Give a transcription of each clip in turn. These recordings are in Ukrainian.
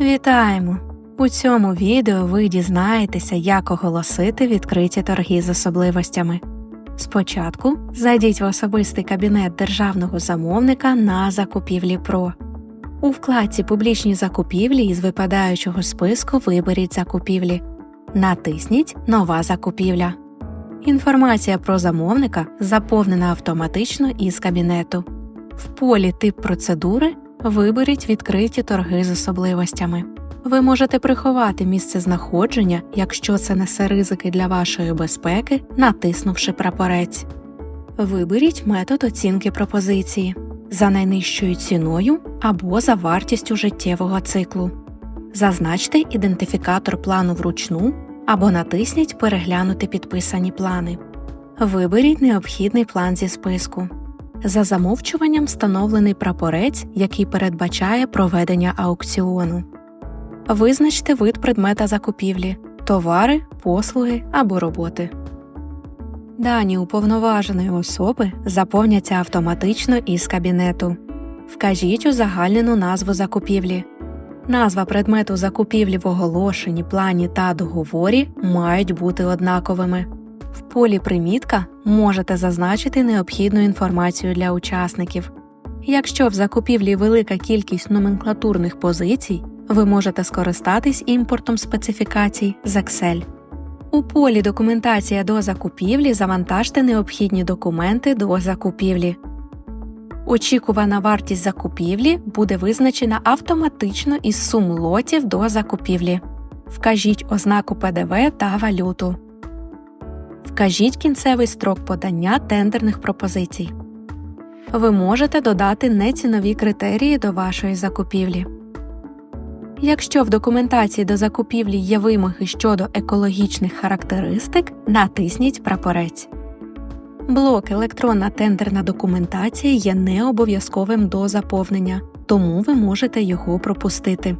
Вітаємо! У цьому відео ви дізнаєтеся, як оголосити відкриті торги з особливостями. Спочатку зайдіть в особистий кабінет державного замовника на закупівлі ПРО. У вкладці Публічні закупівлі із випадаючого списку виберіть закупівлі. Натисніть Нова закупівля. Інформація про замовника заповнена автоматично із кабінету. В полі Тип процедури виберіть відкриті торги з особливостями. Ви можете приховати місце знаходження, якщо це несе ризики для вашої безпеки, натиснувши прапорець. Виберіть метод оцінки пропозиції за найнижчою ціною або за вартістю життєвого циклу. Зазначте ідентифікатор плану вручну або натисніть Переглянути підписані плани. Виберіть необхідний план зі списку. За замовчуванням встановлений прапорець, який передбачає проведення аукціону. Визначте вид предмета закупівлі товари, послуги або роботи. Дані уповноваженої особи заповняться автоматично із кабінету. Вкажіть узагальнену назву закупівлі. Назва предмету закупівлі в оголошенні, плані та договорі мають бути однаковими. В полі Примітка можете зазначити необхідну інформацію для учасників. Якщо в закупівлі велика кількість номенклатурних позицій, ви можете скористатись імпортом специфікацій з Excel. У полі Документація до закупівлі завантажте необхідні документи до закупівлі. Очікувана вартість закупівлі буде визначена автоматично із сум лотів до закупівлі. Вкажіть ознаку ПДВ та валюту. Вкажіть кінцевий строк подання тендерних пропозицій. Ви можете додати нецінові критерії до вашої закупівлі. Якщо в документації до закупівлі є вимоги щодо екологічних характеристик, натисніть прапорець. Блок Електронна тендерна документація є необов'язковим до заповнення, тому ви можете його пропустити.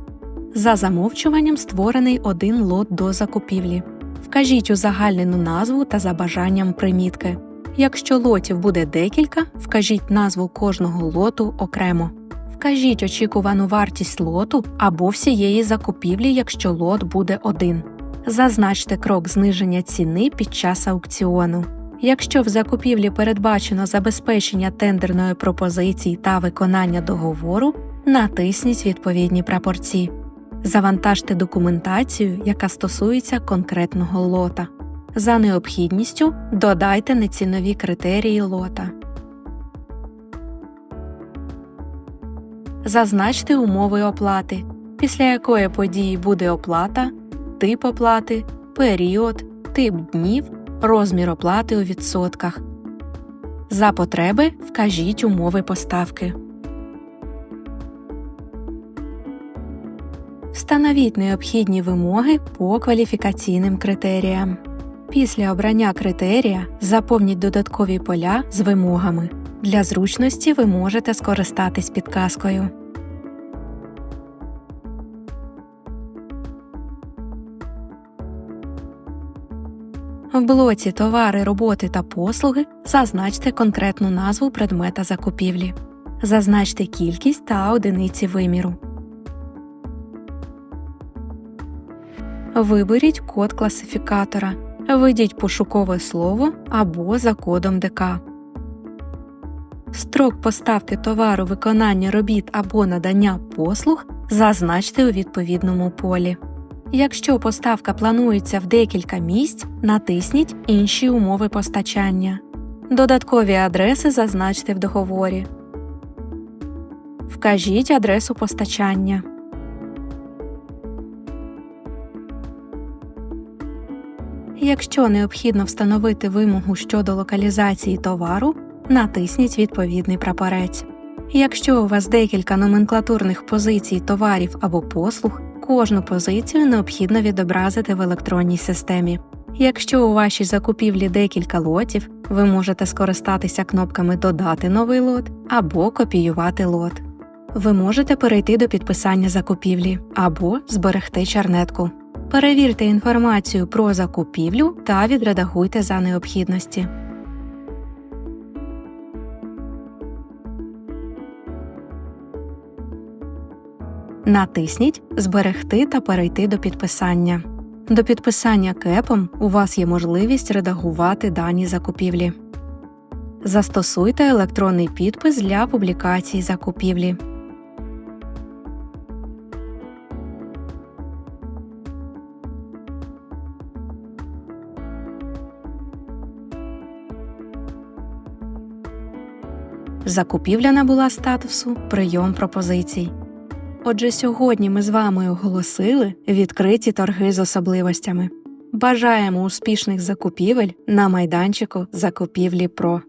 За замовчуванням створений один лот до закупівлі. Вкажіть узагальнену назву та за бажанням примітки. Якщо лотів буде декілька, вкажіть назву кожного лоту окремо. Вкажіть очікувану вартість лоту або всієї закупівлі, якщо лот буде один. Зазначте крок зниження ціни під час аукціону. Якщо в закупівлі передбачено забезпечення тендерної пропозиції та виконання договору, натисніть відповідні прапорці. Завантажте документацію, яка стосується конкретного лота. За необхідністю додайте нецінові критерії лота. Зазначте умови оплати, після якої події буде оплата, тип оплати, період, тип днів, розмір оплати у відсотках. За потреби вкажіть умови поставки. Встановіть необхідні вимоги по кваліфікаційним критеріям. Після обрання критерія заповніть додаткові поля з вимогами. Для зручності ви можете скористатись підказкою. В блоці Товари, роботи та послуги зазначте конкретну назву предмета закупівлі. Зазначте кількість та одиниці виміру. Виберіть код класифікатора. Введіть пошукове слово або за кодом ДК. Строк поставки товару виконання робіт або надання послуг зазначте у відповідному полі. Якщо поставка планується в декілька місць, натисніть Інші умови постачання. Додаткові адреси зазначте в договорі. Вкажіть адресу постачання. Якщо необхідно встановити вимогу щодо локалізації товару, натисніть відповідний прапорець. Якщо у вас декілька номенклатурних позицій товарів або послуг, кожну позицію необхідно відобразити в електронній системі. Якщо у вашій закупівлі декілька лотів, ви можете скористатися кнопками Додати новий лот або Копіювати лот. Ви можете перейти до підписання закупівлі або зберегти чернетку. Перевірте інформацію про закупівлю та відредагуйте за необхідності. Натисніть Зберегти та перейти до підписання. До підписання кепом у вас є можливість редагувати дані закупівлі. Застосуйте електронний підпис для публікації закупівлі. Закупівля набула статусу Прийом пропозицій. Отже, сьогодні ми з вами оголосили відкриті торги з особливостями. Бажаємо успішних закупівель на майданчику закупівлі ПРО.